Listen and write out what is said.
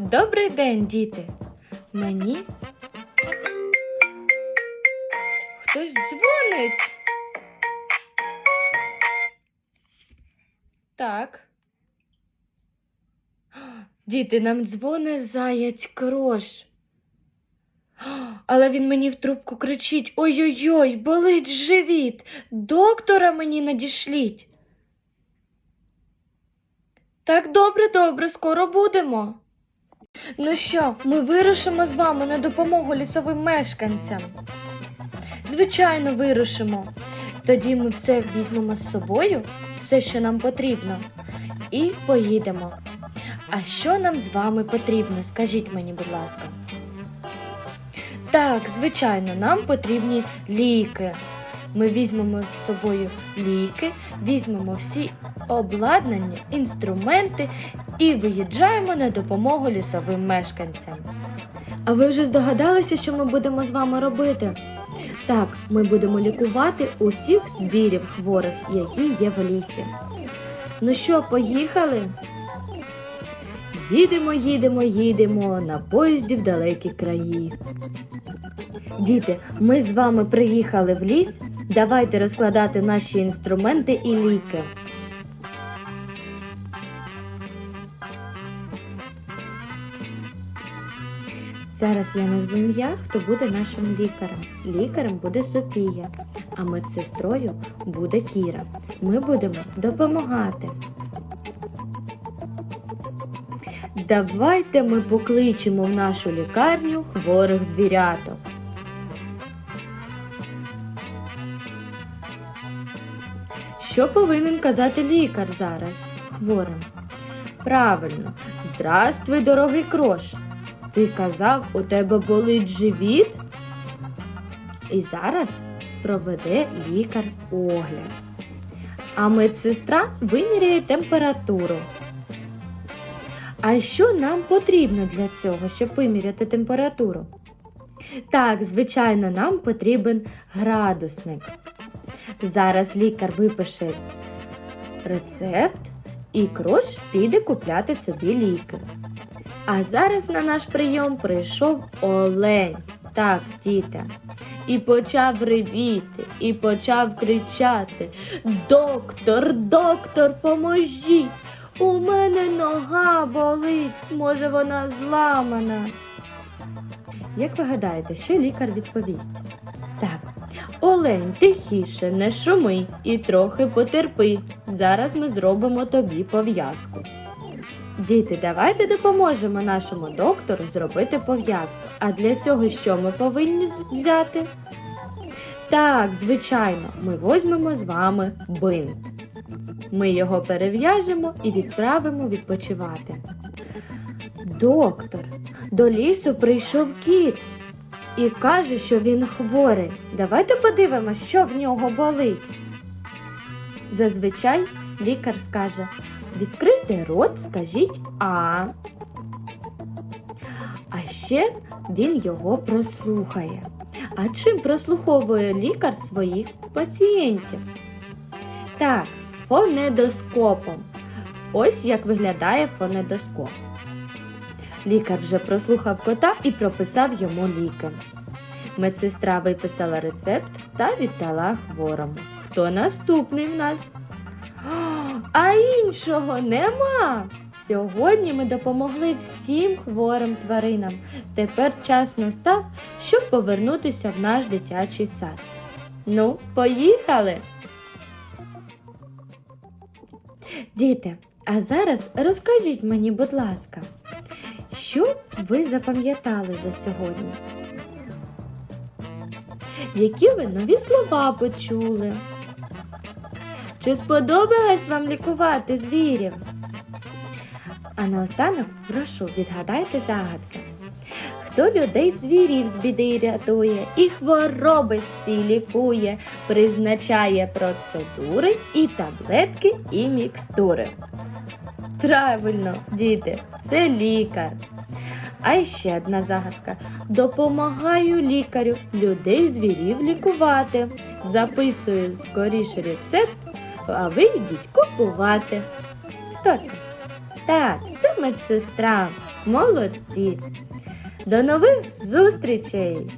Добрий день, діти. Мені хтось дзвонить. Так. Діти, нам дзвонить заяць крош. Але він мені в трубку кричить: Ой-ой-ой, болить живіт. Доктора мені надішліть. Так, добре, добре, скоро будемо. Ну що, ми вирушимо з вами на допомогу лісовим мешканцям? Звичайно, вирушимо. Тоді ми все візьмемо з собою, все, що нам потрібно, і поїдемо. А що нам з вами потрібно? Скажіть мені, будь ласка. Так, звичайно, нам потрібні ліки. Ми візьмемо з собою ліки, візьмемо всі обладнання, інструменти і виїжджаємо на допомогу лісовим мешканцям. А ви вже здогадалися, що ми будемо з вами робити? Так, ми будемо лікувати усіх звірів хворих, які є в лісі. Ну що, поїхали? Їдемо, їдемо, їдемо на поїзді в далекі краї. Діти, ми з вами приїхали в ліс. Давайте розкладати наші інструменти і ліки. Зараз я назву ім'я, хто буде нашим лікарем. Лікарем буде Софія, а медсестрою буде Кіра. Ми будемо допомагати. Давайте ми покличемо в нашу лікарню хворих звіряток. Що повинен казати лікар зараз хворим? Правильно, здравствуй, дорогий крош. Ти казав, у тебе болить живіт? І зараз проведе лікар огляд. А медсестра виміряє температуру. А що нам потрібно для цього, щоб виміряти температуру? Так, звичайно, нам потрібен градусник. Зараз лікар випише рецепт і крош піде купляти собі ліки. А зараз на наш прийом прийшов олень. Так, діти. І почав ревіти, і почав кричати: Доктор, доктор, поможіть! У мене нога болить, може вона зламана. Як ви гадаєте, що лікар відповість? Так, Олень, тихіше, не шуми і трохи потерпи. Зараз ми зробимо тобі пов'язку. Діти, давайте допоможемо нашому доктору зробити пов'язку. А для цього що ми повинні взяти? Так, звичайно, ми візьмемо з вами бинт. Ми його перев'яжемо і відправимо відпочивати. Доктор, до лісу прийшов кіт і каже, що він хворий. Давайте подивимося, що в нього болить. Зазвичай лікар скаже: відкрийте рот, скажіть А. А ще він його прослухає. А чим прослуховує лікар своїх пацієнтів? Так, фонедоскопом. Ось як виглядає фонедоскоп. Лікар вже прослухав кота і прописав йому ліки. Медсестра виписала рецепт та віддала хворому. Хто наступний в нас? А іншого нема. Сьогодні ми допомогли всім хворим тваринам. Тепер час настав, щоб повернутися в наш дитячий сад. Ну, поїхали! Діти, а зараз розкажіть мені, будь ласка, що ви запам'ятали за сьогодні? Які ви нові слова почули? Чи сподобалось вам лікувати звірів? А наостанок прошу відгадайте загадки. Хто людей звірів з біди рятує і хвороби всі лікує, призначає процедури і таблетки, і мікстури. Правильно, діти, це лікар. А ще одна загадка. Допомагаю лікарю людей звірів лікувати. Записую скоріше рецепт, а ви йдіть купувати. Хто це? Так, це медсестра. Молодці! До нових зустрічей!